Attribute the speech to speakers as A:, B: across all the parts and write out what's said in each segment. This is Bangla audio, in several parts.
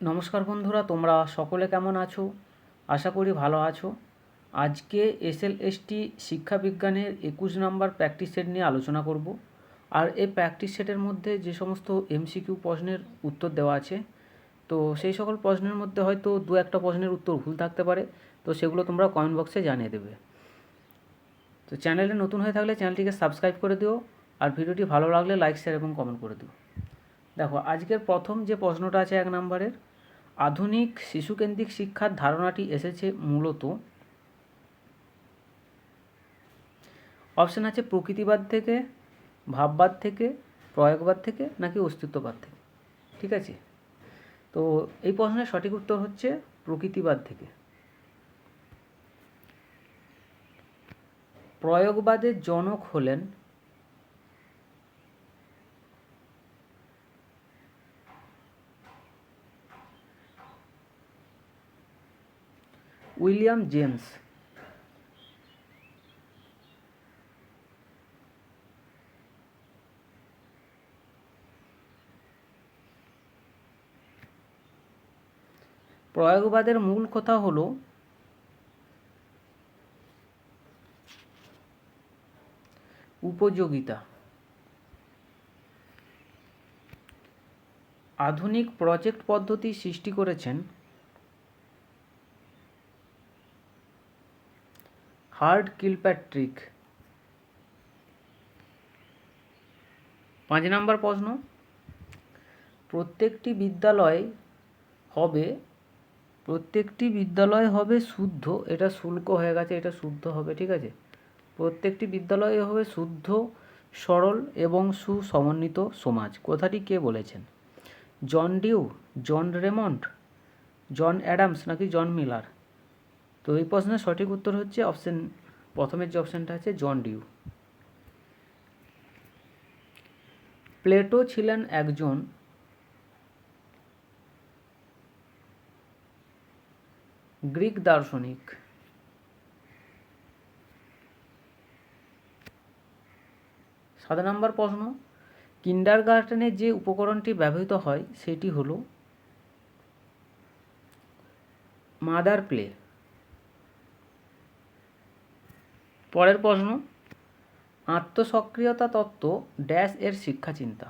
A: নমস্কার বন্ধুরা, তোমরা সকলে কেমন আছো? আশা করি ভালো আছো। আজকে এসএল এসটি শিক্ষা বিজ্ঞানের একুশ নম্বর প্র্যাকটিস সেট নিয়ে আলোচনা করব। আর এই প্র্যাকটিস সেটের মধ্যে যে সমস্ত এমসিকিউ প্রশ্নের উত্তর দেওয়া আছে, তো সেই সকল প্রশ্নের মধ্যে হয়তো দু একটা প্রশ্নের উত্তর ভুল থাকতে পারে, তো সেগুলো তোমরা কমেন্ট বক্সে জানিয়ে দেবে। তো চ্যানেলে নতুন হয়ে থাকলে চ্যানেলটিকে সাবস্ক্রাইব করে দিও, আর ভিডিওটি ভালো লাগলে লাইক শেয়ার এবং কমেন্ট করে দিও। দেখো, আজকের প্রথম যে প্রশ্নটা আছে এক নম্বরের, আধুনিক শিশুকেন্দ্রিক শিক্ষার ধারণাটি এসেছে মূলত অপশান আছে প্রকৃতিবাদ থেকে, ভাববাদ থেকে, প্রয়োগবাদ থেকে, নাকি অস্তিত্ববাদ থেকে, ঠিক আছে? তো এই প্রশ্নের সঠিক উত্তর হচ্ছে প্রকৃতিবাদ থেকে। প্রয়োগবাদের জনক হলেন উইলিয়াম জেমস। প্রয়োগবাদের মূল কথা হলো উপযোগিতা। আধুনিক প্রজেক্ট পদ্ধতি সৃষ্টি করেছেন হার্ড কিলপ্যাট্রিক পাঁচ নম্বর প্রশ্ন। প্রত্যেকটি বিদ্যালয় হবে, প্রত্যেকটি বিদ্যালয় হবে শুদ্ধ, এটা শুল্ক হয়ে গেছে, এটা শুদ্ধ হবে, ঠিক আছে? প্রত্যেকটি বিদ্যালয় হবে শুদ্ধ, সরল এবং সুসমন্বিত সমাজ। কথাটি কে বলেছেন? John Dewey, John Raymond, John Adams নাকি জন মিলার? তো এই প্রশ্নের সঠিক উত্তর হচ্ছে অপশন প্রথমের যে অপশানটা আছে জন ডিউ প্লেটো ছিলেন একজন গ্রিক দার্শনিক। সাত নম্বর প্রশ্ন কিন্ডার গার্ডেনে যে উপকরণটি ব্যবহৃত হয়, সেটি হল মাদার প্লে। পরের প্রশ্ন, আত্মসক্রিয়তা তত্ত্ব ড্যাশ এর শিক্ষা চিন্তা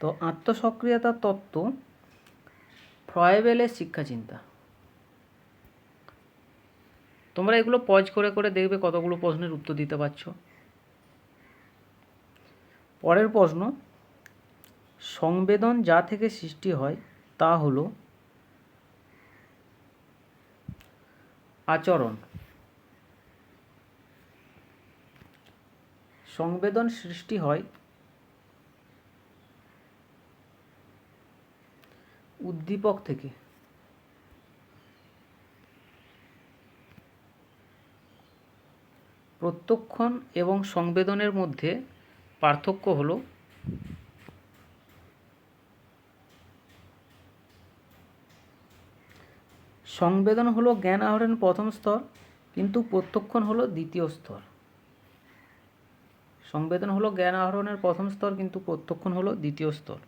A: তো আত্মসক্রিয়তা তত্ত্ব ফ্রয়েবেলের শিক্ষা চিন্তা তোমরা এগুলো পজ করে করে দেখবে কতগুলো প্রশ্নের উত্তর দিতে পারছ। পরের প্রশ্ন, সংবেদন যা থেকে সৃষ্টি হয় তা হলো আচরণ। সংবেদন সৃষ্টি হয়। উদ্দীপক থেকে। প্রত্যক্ষণ এবং সংবেদনের মধ্যে পার্থক্য হলো সংবেদন হলো জ্ঞান আহরণ প্রথম স্তর, কিন্তু প্রত্যক্ষণ হলো দ্বিতীয় স্তর। সংবেদন হলো জ্ঞান আহরণের প্রথম স্তর, কিন্তু প্রত্যক্ষণ হলো দ্বিতীয় স্তর।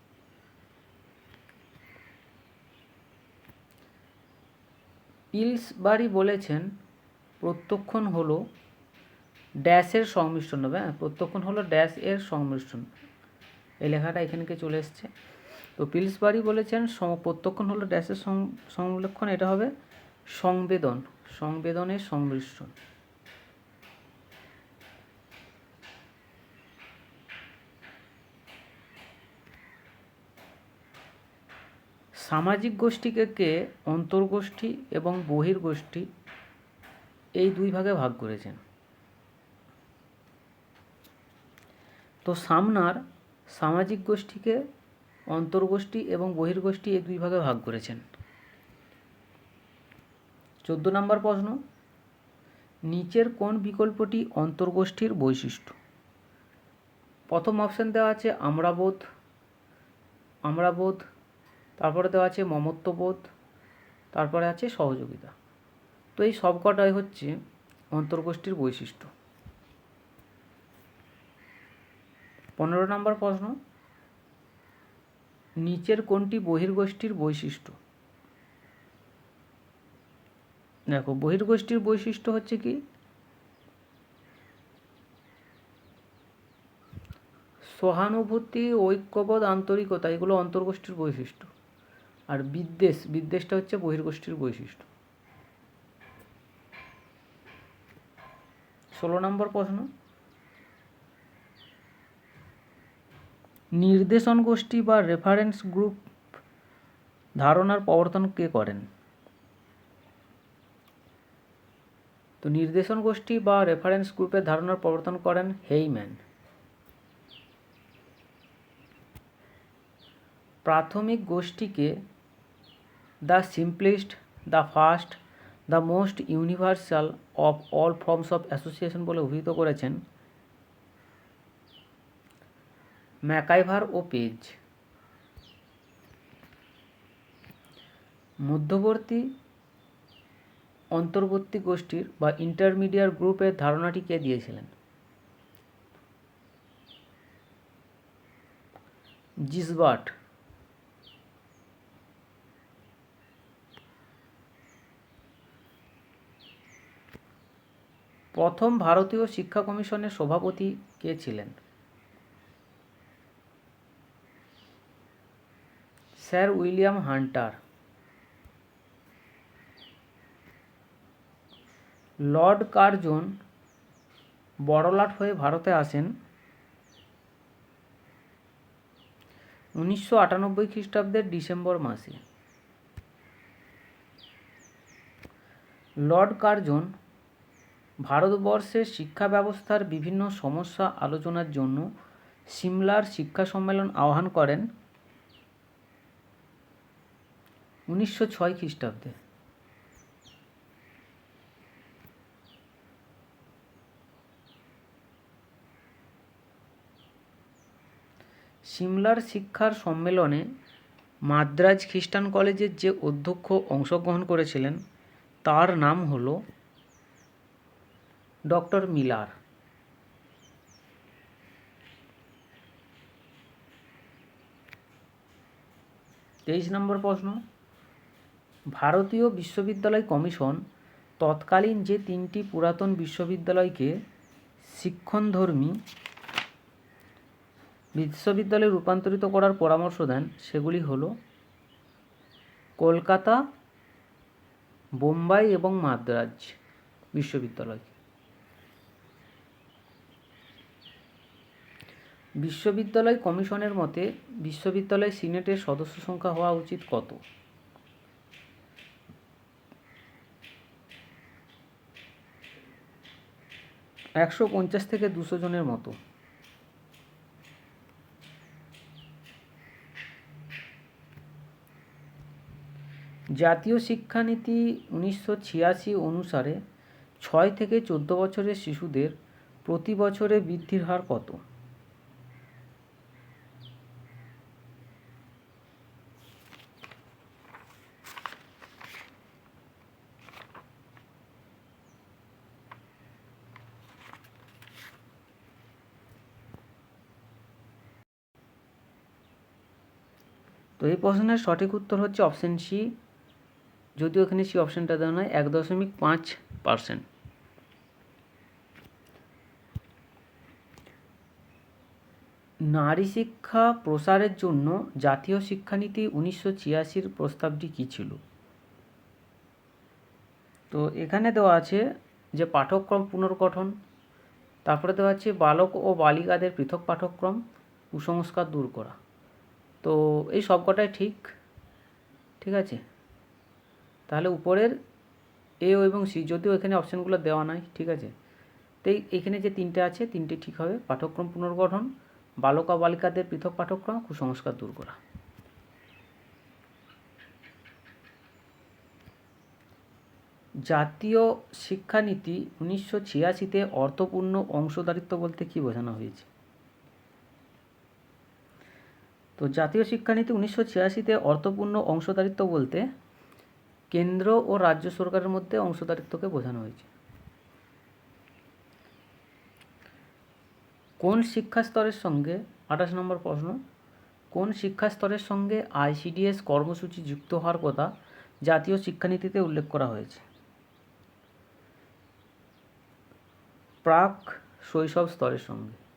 A: পিলসবারি বলেছেন, প্রত্যক্ষণ হলো ড্যাশের সংমিশ্রণ হবে হ্যাঁ প্রত্যক্ষণ হলো ড্যাশ এর সংমিশ্রণ। এই লেখাটা এখানকে চলে এসছে? তো পিলসবারি বলেছেন প্রত্যক্ষণ হলো ড্যাশের সংলক্ষণ, এটা হবে সংবেদন, সংবেদনের সংমিশ্রণ। সামাজিক গোষ্ঠীকে অন্তর্গোষ্ঠী এবং বহির্গোষ্ঠী এই দুই ভাগে ভাগ করেছেন। তো সামনার সামাজিক গোষ্ঠীকে অন্তর্গোষ্ঠী এবং বহির্গোষ্ঠী এই দুই ভাগে ভাগ করেছেন। চোদ্দ নম্বর প্রশ্ন, নিচের কোন বিকল্পটি অন্তর্গোষ্ঠীর বৈশিষ্ট্য? প্রথম অপশান দেওয়া আছে আমরাবোধ আমরাবোধ তারপরে দেওয়া আছে মমত্ববোধ, তারপরে আছে সহযোগিতা। তো এই সব কটাই হচ্ছে অন্তর্গোষ্ঠীর বৈশিষ্ট্য। পনেরো নম্বর প্রশ্ন, নিচের কোনটি বহির্গোষ্ঠীর বৈশিষ্ট্য? দেখো, বহির্গোষ্ঠীর বৈশিষ্ট্য হচ্ছে কি? সহানুভূতি, ঐক্যবোধ, আন্তরিকতা, এগুলো অন্তর্গোষ্ঠীর বৈশিষ্ট্য। আর বিদ্বেষ, বিদ্বেষটা হচ্ছে বহির্গোষ্ঠীর বৈশিষ্ট্য। ষোলো নম্বর প্রশ্ন। নির্দেশন গোষ্ঠী বা রেফারেন্স গ্রুপ ধারণার প্রবর্তন কে করেন? তো নির্দেশন গোষ্ঠী বা রেফারেন্স গ্রুপের ধারণার প্রবর্তন করেন হেইম্যান। প্রাথমিক গোষ্ঠীকে the simplest the first the most universal of all forms of association বলে অভিহিত করেছেন ম্যাকাইভার ও পেজ। মধ্যবর্তী, অন্তর্বর্তী গোষ্ঠীর বা ইন্টারমিডিয়েট গ্রুপের ধারণাটি কে দিয়েছিলেন? জিসবার্ট। প্রথম ভারতীয় শিক্ষা কমিশনের সভাপতি কে ছিলেন? Sir William Hunter. Lord Curzon বড়লাট হয়ে ভারতে আসেন উনিশশো আটানব্বই খ্রিস্টাব্দের ডিসেম্বর মাসে। লর্ড কার্জন ভারতবর্ষের শিক্ষা ব্যবস্থার বিভিন্ন সমস্যা আলোচনার জন্য সিমলার শিক্ষা সম্মেলন আহ্বান করেন উনিশশো ছয় খ্রিস্টাব্দে। সিমলার শিক্ষার সম্মেলনে মাদ্রাজ খ্রিস্টান কলেজের যে অধ্যক্ষ অংশগ্রহণ করেছিলেন, তার নাম হল ডক্টর মিলার। তেইশ নম্বর প্রশ্ন। ভারতীয় বিশ্ববিদ্যালয় কমিশন তৎকালীন যে তিনটি পুরাতন বিশ্ববিদ্যালয়কে শিক্ষণধর্মী বিশ্ববিদ্যালয়ে রূপান্তরিত করার পরামর্শ দেন, সেগুলি হলো কলকাতা, বোম্বাই এবং মাদ্রাজ বিশ্ববিদ্যালয় বিশ্ববিদ্যালয় কমিশনের মতে বিশ্ববিদ্যালয় সিনেটের সদস্য সংখ্যা হওয়া উচিত কত? একশো পঞ্চাশ থেকে দুশো জনের মতো। জাতীয় শিক্ষানীতি উনিশশো ছিয়াশি অনুসারে ছয় থেকে চোদ্দ বছরের শিশুদের প্রতি বছরে বৃদ্ধির হার কত? প্রশ্নের সঠিক উত্তর হচ্ছে অপশন সি যদিও এখানে সি অপশানটা দেওয়া নয়, এক দশমিক পাঁচ পার্সেন্ট নারী শিক্ষা প্রসারের জন্য জাতীয় শিক্ষানীতি উনিশশো ছিয়াশির প্রস্তাবটি কী ছিল? তো এখানে দেওয়া আছে যে পাঠ্যক্রম পুনর্গঠন, তারপরে দেওয়া আছে বালক ও বালিকাদের পৃথক পাঠ্যক্রম, কুসংস্কার দূর করা। তো এই সবকটাই ঠিক। ঠিক আছে? তাহলে উপরের এ এবং সি যদিও এখানে অপশানগুলো দেওয়া নাই, ঠিক আছে? তো এখানে যে তিনটে আছে, তিনটে ঠিক হবে। পাঠ্যক্রম পুনর্গঠন, বালকা বালিকাদের পৃথক পাঠ্যক্রম, কুসংস্কার দূর করা। জাতীয় শিক্ষানীতি উনিশশো ছিয়াশিতে অর্থপূর্ণ অংশদারিত্ব বলতে কী বোঝানো হয়েছে? তো জাতীয় শিক্ষানীতি উনিশশো ছিয়াশিতে অর্থপূর্ণ অংশদারিত্ব বলতে কেন্দ্র ও রাজ্য সরকারের মধ্যে অংশদারিত্বকে বোঝানো হয়েছে। কোন শিক্ষা স্তরের সঙ্গে, আঠাশ নম্বর প্রশ্ন, কোন শিক্ষা স্তরের সঙ্গে আইসিডিএস কর্মসূচি যুক্ত হওয়ার কথা জাতীয় শিক্ষানীতিতে উল্লেখ করা হয়েছে? প্রাক শৈশব স্তরের সঙ্গে।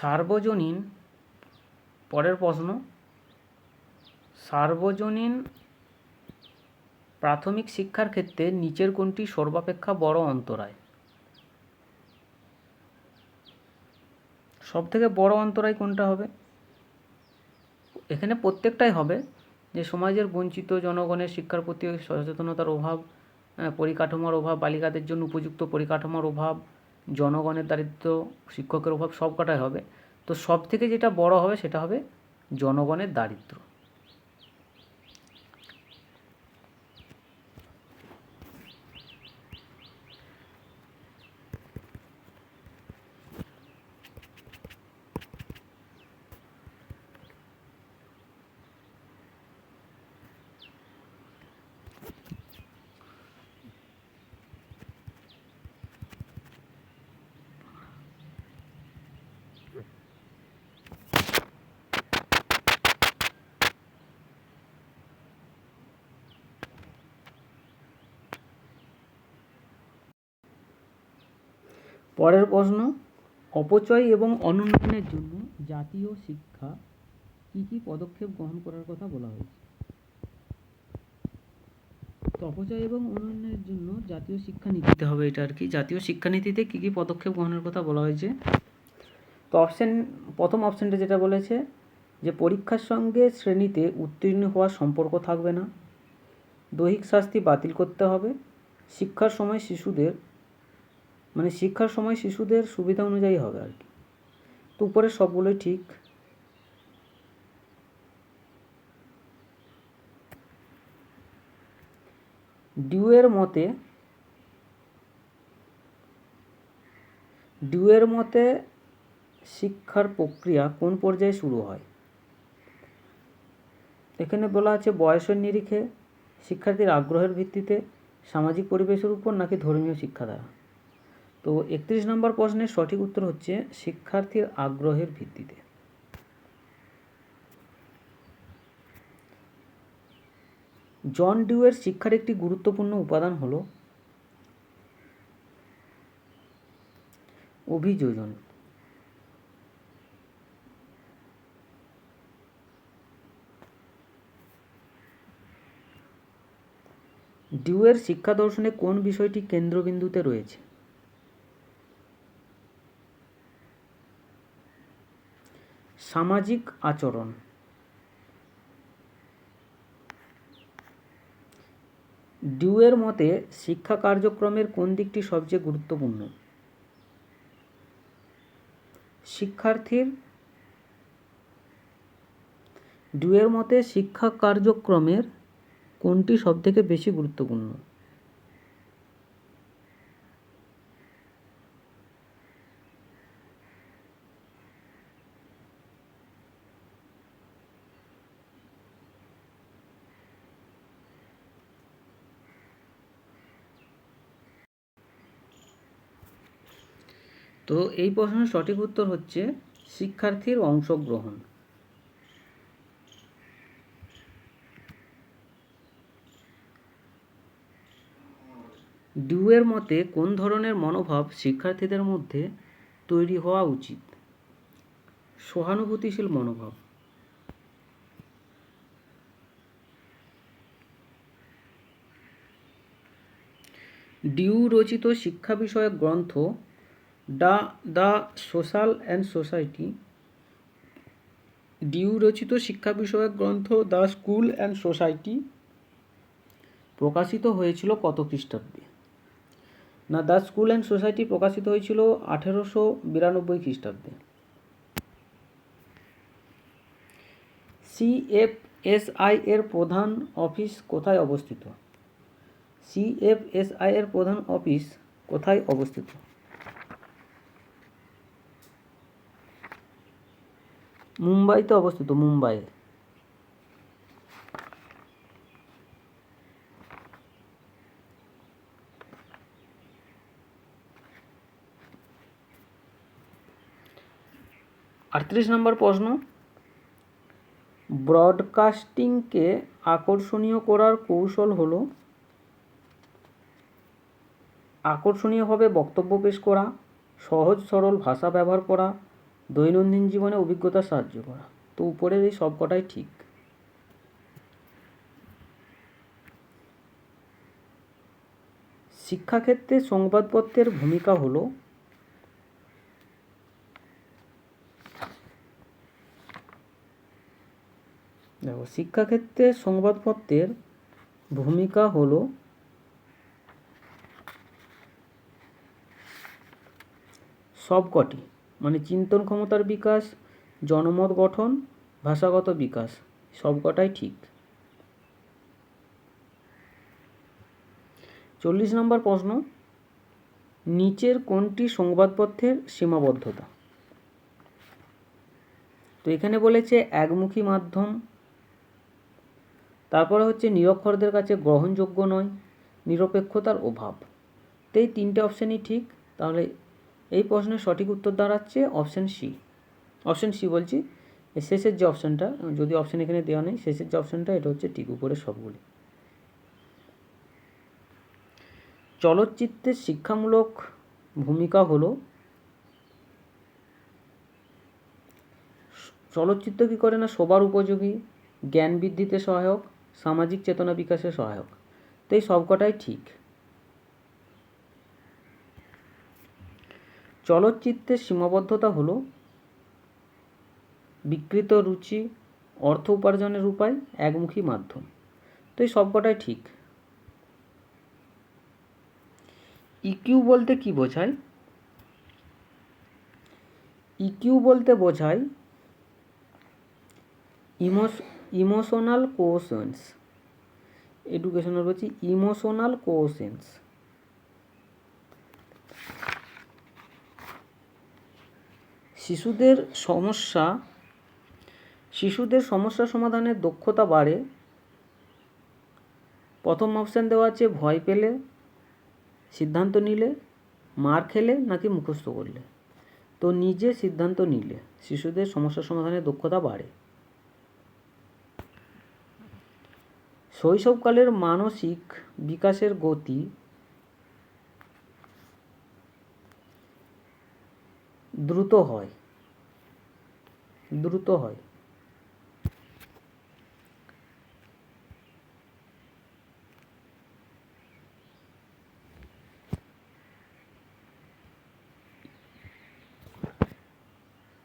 A: সার্বজনীন, পরের প্রশ্ন, সার্বজনীন প্রাথমিক শিক্ষার ক্ষেত্রে নিচের কোনটি সর্বাপেক্ষা বড় অন্তরায়? সব থেকে বড় অন্তরায় কোনটা হবে? এখানে প্রত্যেকটাই হবে, যে সমাজের বঞ্চিত জনগণের শিক্ষার প্রতি সচেতনতার অভাব পরিকাঠামোর অভাব, বালিকাদের জন্য উপযুক্ত পরিকাঠামোর অভাব জনগণের দারিদ্র, শিক্ষকের অভাব সব কটাই হবে। তো সব থেকে যেটা বড় হবে সেটা হবে জনগণের দারিদ্র। পরের প্রশ্ন, অপচয় এবং অনুন্নয়নের জন্য জাতীয় শিক্ষা কী কী পদক্ষেপ গ্রহণ করার কথা বলা হয়েছে? অপচয় এবং উন্নয়নের জন্য জাতীয় শিক্ষানীতিতে হবে এটা আর কি। জাতীয় শিক্ষানীতিতে কী কী পদক্ষেপ গ্রহণের কথা বলা হয়েছে? তো অপশন প্রথম অপশনটা যেটা বলেছে যে পরীক্ষার সঙ্গে শ্রেণীতে উত্তীর্ণ হওয়ার সম্পর্ক থাকবে না। দৈহিক শাস্তি বাতিল করতে হবে। শিক্ষার সময় শিশুদের মানে শিক্ষার সময় শিশুদের সুবিধা অনুযায়ী হবে আর কি। তো উপরে সবগুলোই ঠিক। ডিউয়ের মতে ডিউয়ের মতে শিক্ষার প্রক্রিয়া কোন পর্যায়ে শুরু হয়? এখানে বলা আছে বয়সের নিরিখে, শিক্ষার্থীর আগ্রহের ভিত্তিতে, সামাজিক পরিবেশের উপর নাকি ধর্মীয় শিক্ষা দ্বারা? তো একত্রিশ নম্বর প্রশ্নের সঠিক উত্তর হচ্ছে শিক্ষার্থীর আগ্রহের ভিত্তিতে। জন ডিউয়ের শিক্ষার একটি গুরুত্বপূর্ণ উপাদান হল অভিযোজন। ডিউয়ের শিক্ষা দর্শনে কোন বিষয়টি কেন্দ্রবিন্দুতে রয়েছে? সামাজিক আচরণ। ডিউয়ের মতে, শিক্ষা কার্যক্রমের কোন দিকটি সবচেয়ে গুরুত্বপূর্ণ? শিক্ষার্থীর ডিউয়ের মতে, শিক্ষা কার্যক্রমের কোনটি সবথেকে বেশি গুরুত্বপূর্ণ? তো এই প্রশ্নের সঠিক উত্তর হচ্ছে শিক্ষার্থীর অংশগ্রহণ। ডিউয়ের মতে কোন ধরনের মনোভাব শিক্ষার্থীদের মধ্যে তৈরি হওয়া উচিত? সহানুভূতিশীল মনোভাব। ডিউ রচিত শিক্ষা বিষয়ক গ্রন্থ ডা the social and society Dewey রচিত শিক্ষা বিষয়ক গ্রন্থ দ্য স্কুল অ্যান্ড সোসাইটি প্রকাশিত হয়েছিল কত খ্রিস্টাব্দে? না, দ্য স্কুল অ্যান্ড সোসাইটি প্রকাশিত হয়েছিল আঠেরোশো বিরানব্বই খ্রিস্টাব্দে। সিএফএসআই এর প্রধান অফিস কোথায় অবস্থিত? সিএফএসআই এর প্রধান অফিস কোথায় অবস্থিত? মুম্বাইতে অবস্থিত, মুম্বাই। আটত্রিশ নম্বর প্রশ্ন। ব্রডকাস্টিংকে আকর্ষণীয় করার কৌশল হলো আকর্ষণীয়ভাবে বক্তব্য পেশ করা, সহজ সরল ভাষা ব্যবহার করা দৈনন্দিন জীবনে অভিজ্ঞতা সাহায্য করা। তো উপরের এই সব কটাই ঠিক। শিক্ষাক্ষেত্রে সংবাদপত্রের ভূমিকা হলো দেখো, শিক্ষাক্ষেত্রে সংবাদপত্রের ভূমিকা হলো সবকটি। মানে চিন্তন ক্ষমতার বিকাশ, জনমত গঠন, ভাষাগত বিকাশ, সবকটাই ঠিক। চল্লিশ নম্বর প্রশ্ন, নিচের কোনটি সংবাদপত্রের সীমাবদ্ধতা? তো এখানে বলেছে একমুখী মাধ্যম, তারপরে হচ্ছে নিরক্ষরদের কাছে গ্রহণযোগ্য নয়, নিরপেক্ষতার অভাব। তো এই তিনটে অপশানই ঠিক, তাহলে এই প্রশ্নের সঠিক উত্তর দাঁড়াচ্ছে অপশান সি অপশান সি বলছি শেষের যে অপশানটা যদি অপশান এখানে দেওয়া নেই, শেষের যে অপশানটা এটা হচ্ছে ঠিক উপরে সবগুলি। চলচ্চিত্রের শিক্ষামূলক ভূমিকা হলো, চলচ্চিত্র কী করে না সবার উপযোগী, জ্ঞান বৃদ্ধিতে সহায়ক, সামাজিক চেতনা বিকাশে সহায়ক। তো এই সবকটাই ঠিক। চলচ্চিত্রের সীমাবদ্ধতা হলো বিকৃত রুচি, অর্থ উপার্জনের উপায়, একমুখী মাধ্যম। তো এই সবকটাই ঠিক। ইকিউ বলতে কি বোঝায়? ইকিউ বলতে বোঝায় ইমোস ইমোশনাল কোশেন্স এডুকেশনাল বলছি ইমোশনাল কোশেন্স শিশুদের সমস্যা শিশুদের সমস্যা সমাধানের দক্ষতা বাড়ে। প্রথম অপশান দেওয়া আছে ভয় পেলে, সিদ্ধান্ত নিলে, মার খেলে নাকি মুখস্থ করলে। তো নিজে সিদ্ধান্ত নিলে, শিশুদের সমস্যা সমাধানের দক্ষতা বাড়ে। শৈশবকালের মানসিক বিকাশের গতি, দ্রুত হয়। দ্রুত হয়।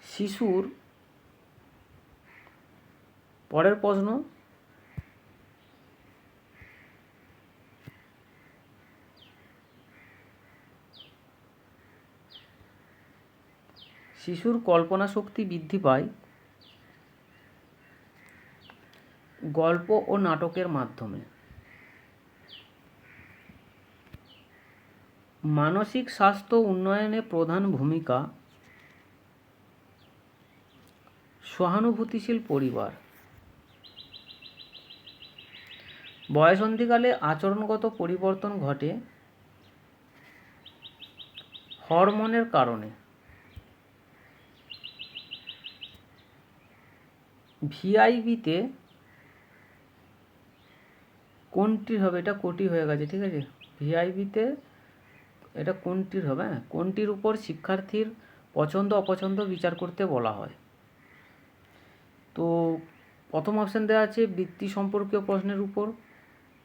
A: শিশুর পরের প্রশ্ন শিশুর কল্পনা শক্তি বৃদ্ধি পায় গল্প ও নাটকের মাধ্যমে। মানসিক স্বাস্থ্য উন্নয়নে প্রধান ভূমিকা সহানুভূতিশীল পরিবার। বয়সন্ধিকালে আচরণগত পরিবর্তন ঘটে হরমোনের কারণে। ভিআইবিতে কোনটির হবে? এটা কোটি হয়ে গেছে, ঠিক আছে? ভিআইবিতে এটা কোনটির হবে? হ্যাঁ কোনটির উপর শিক্ষার্থীর পছন্দ, অপছন্দ বিচার করতে বলা হয়? তো প্রথম অপশান দেওয়া আছে বৃত্তি সম্পর্কীয় প্রশ্নের উপর,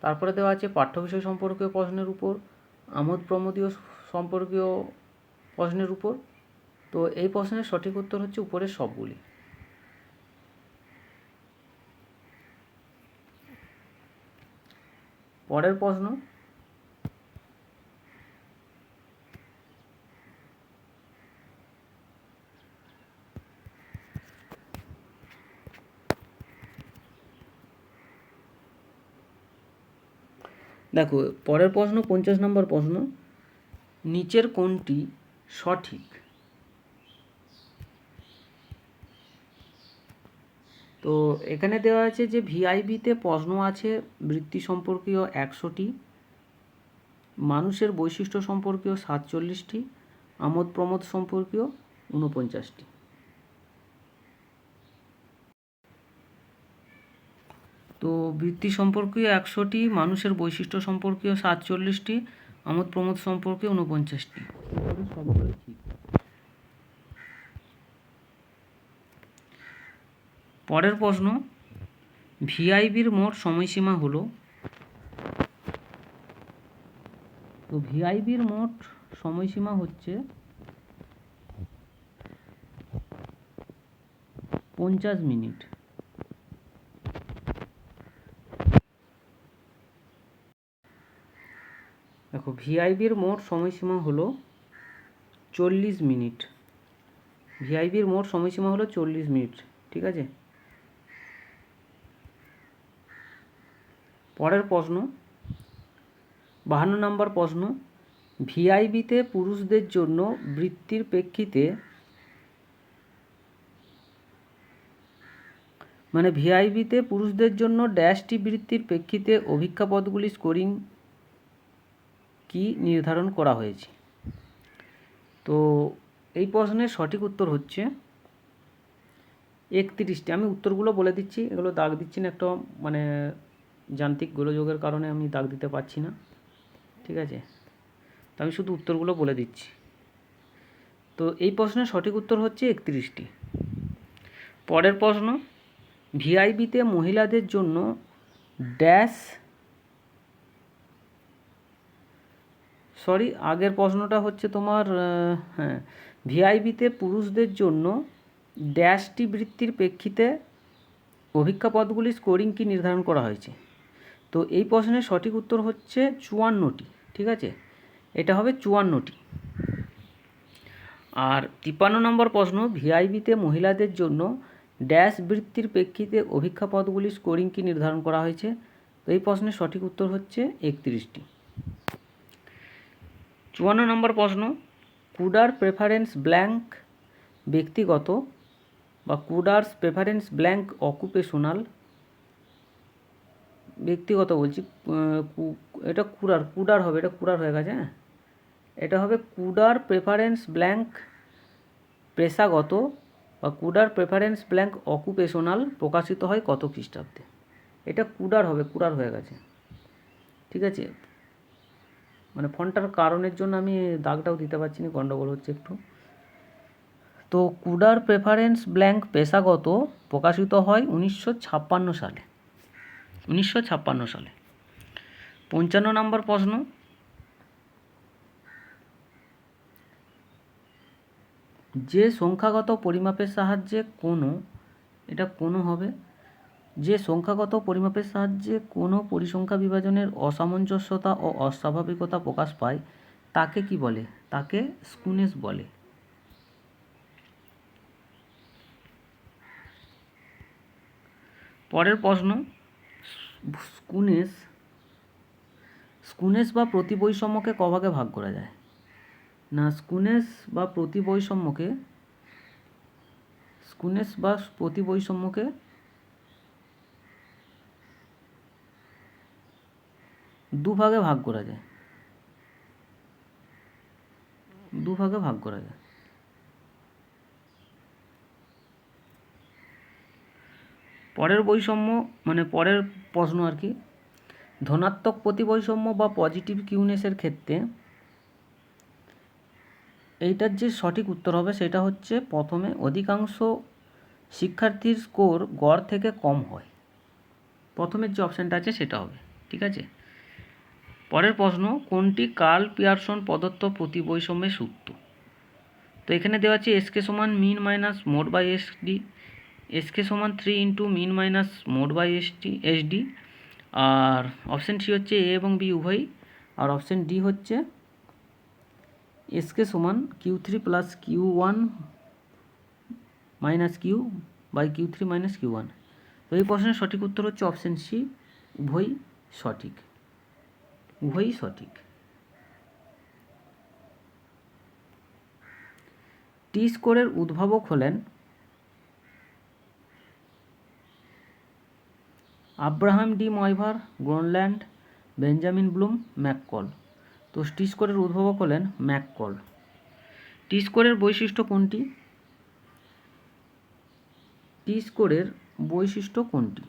A: তারপরে দেওয়া আছে পাঠ্য বিষয় সম্পর্কীয় প্রশ্নের উপর, আমোদ প্রমোদীয় সম্পর্কীয় প্রশ্নের উপর। তো এই প্রশ্নের সঠিক উত্তর হচ্ছে উপরের সবগুলি। পরের প্রশ্ন। দেখো পরের প্রশ্ন পঞ্চাশ নম্বর প্রশ্ন নিচের কোনটি সঠিক? তো এখানে দেওয়া আছে যে ভিআইবিতে প্রশ্ন আছে বৃত্তি সম্পর্কীয় একশোটি, মানুষের বৈশিষ্ট্য সম্পর্কীয় সাতচল্লিশটি, আমোদ প্রমোদ সম্পর্কীয় ঊনপঞ্চাশটি। তো বৃত্তি সম্পর্কীয় একশোটি, মানুষের বৈশিষ্ট্য সম্পর্কীয় সাতচল্লিশটি, আমোদ প্রমোদ সম্পর্কে উনপঞ্চাশটি এবারে সবগুলোই ঠিক। পরের প্রশ্ন ভিআইবির মোট সময়সীমা হলো। তো ভিআইবির মোট সময়সীমা হচ্ছে পঞ্চাশ মিনিট। দেখো ভিআইবির মোট সময়সীমা হলো চল্লিশ মিনিট। ভিআইবির মোট সময়সীমা হলো চল্লিশ মিনিট, ঠিক আছে? পরের প্রশ্ন, বাহান্ন নম্বর প্রশ্ন, ভিআইবিতে পুরুষদের জন্য বৃত্তির প্রেক্ষিতে মানে ভিআইবিতে পুরুষদের জন্য ড্যাশটি বৃত্তির প্রেক্ষিতে অভিজ্ঞা পদগুলি স্কোরিং কি নির্ধারণ করা হয়েছে? তো এই প্রশ্নের সঠিক উত্তর হচ্ছে একত্রিশটি। আমি উত্তরগুলো বলে দিচ্ছি, এগুলো দাগ দিচ্ছি না, একটা মানে যান্ত্রিক গোলযোগের কারণে আমি দাগ দিতে পারছি না, ঠিক আছে? তো আমি শুধু উত্তরগুলো বলে দিচ্ছি। তো এই প্রশ্নের সঠিক উত্তর হচ্ছে একত্রিশটি। পরের প্রশ্ন ভিআইবিতে মহিলাদের জন্য ড্যাশ, সরি, আগের প্রশ্নটা হচ্ছে তোমার হ্যাঁ ভিআইবিতে পুরুষদের জন্য ড্যাশটি বৃত্তির প্রেক্ষিতে অভিজ্ঞাপদগুলির স্কোরিং কি নির্ধারণ করা হয়েছে? তো এই প্রশ্নের সঠিক উত্তর হচ্ছে চুয়ান্নটি, ঠিক আছে? এটা হবে চুয়ান্নটি। আর তিপ্পান্ন নম্বর প্রশ্ন ভিআইবিতে মহিলাদের জন্য ড্যাশ বৃত্তির প্রেক্ষিতে অভিজ্ঞা পদগুলির স্কোরিং কি নির্ধারণ করা হয়েছে? তো এই প্রশ্নের সঠিক উত্তর হচ্ছে একত্রিশটি। চুয়ান্ন নম্বর প্রশ্ন, কুডার প্রেফারেন্স ব্ল্যাঙ্ক ব্যক্তিগত বা কুডার্স প্রেফারেন্স ব্ল্যাঙ্ক অকুপেশনাল ব্যক্তিগত বলছি এটা কুরার কুডার হবে, এটা কুডার হয়ে গেছে হ্যাঁ? এটা হবে কুডার প্রেফারেন্স ব্ল্যাঙ্ক পেশাগত বা কুডার প্রেফারেন্স ব্ল্যাঙ্ক অকুপেশনাল প্রকাশিত হয় কত খ্রিস্টাব্দে। এটা কুডার হবে, কুডার হয়ে গেছে। ঠিক আছে? মানে ফোনটার কারণের জন্য আমি দাগটাও দিতে পারছি না, গন্ডগোল হচ্ছে একটু। তো কুডার প্রেফারেন্স ব্ল্যাঙ্ক পেশাগত প্রকাশিত হয় উনিশশো ছাপ্পান্ন সালে। উনিশশো ছাপ্পান্ন সালে। পঞ্চান্ন নম্বর প্রশ্ন। যে সংখ্যাগত পরিমাপের সাহায্যে কোনো, এটা কোনো হবে, যে সংখ্যাগত পরিমাপের সাহায্যে কোনো পরিসংখ্যা বিভাজনের অসামঞ্জস্যতা ও অস্বাভাবিকতা প্রকাশ পায়, তাকে কি বলে? তাকে স্কুনেস বলে। পরের প্রশ্ন। স্কুনেস স্কুনেস বা প্রতিবৈষম্যকে কভাগে ভাগ করা যায়। না, স্কুনেস বা প্রতিবৈষম্যকে, স্কুনেস বা প্রতিবৈষম্যকে দুভাগে ভাগ করা যায়। দুভাগে ভাগ করা যায়। পরের বৈষম্য মানে পরের প্রশ্ন আর কি। ধনাত্মক প্রতিবৈষম্য বা পজিটিভ কিউনেসের ক্ষেত্রে এইটার যে সঠিক উত্তর হবে সেটা হচ্ছে প্রথমে অধিকাংশ শিক্ষার্থীর স্কোর গড় থেকে কম হয়। প্রথমের যে অপশানটা আছে সেটা হবে, ঠিক আছে? পরের প্রশ্ন, কোনটি কার্ল পিয়ারসন প্রদত্ত প্রতিবৈষম্যের সূত্র? তো এখানে দেওয়া আছে এসকে সমান mean minus mode by SD SK সমান three into mean minus mode by ST SD R option C হচ্ছে এ এবং বি উভয়ই, আর অপশান ডি হচ্ছে এসকে সমান Q three plus Q one minus Q by Q three minus Q one তো এই প্রশ্নের সঠিক উত্তর হচ্ছে অপশান সি উভয়ই সঠিক। উভয়ই সঠিক। টি স্কোরের উদ্ভাবক হলেন Abraham de Moivre Gronlund, Benjamin Bloom, McCall. তো টি স্কোরের উদ্ভাবক হলেন ম্যাককল। টি স্কোরের বৈশিষ্ট্য কোনটি? টি স্কোরের বৈশিষ্ট্য কোনটি?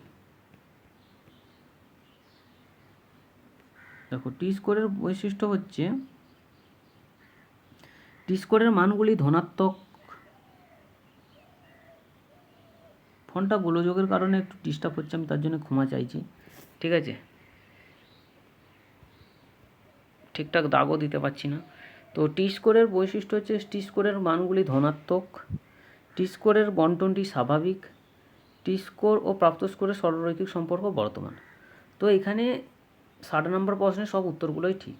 A: দেখো টি স্কোরের বৈশিষ্ট্য হচ্ছে টি স্কোরের মানগুলি ধনাত্মক ফোনটা গোলযোগের কারণে একটু ডিস্টার্ব হচ্ছে, আমি তার জন্য ক্ষমা চাইছি। ঠিক আছে? ঠিকঠাক দাগও দিতে পারছি না। তো টি স্কোরের বৈশিষ্ট্য হচ্ছে টি স্কোরের মানগুলি ধনাত্মক। টি স্কোরের বন্টনটি স্বাভাবিক। টি স্কোর ও প্রাপ্ত স্কোরের সরলরৈখিক সম্পর্ক বর্তমান। তো এখানে ষাট নম্বর প্রশ্নের সব উত্তরগুলোই ঠিক।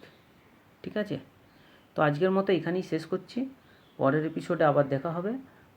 A: ঠিক আছে? তো আজকের মতো এখানেই শেষ করছি। পরের এপিসোডে আবার দেখা হবে।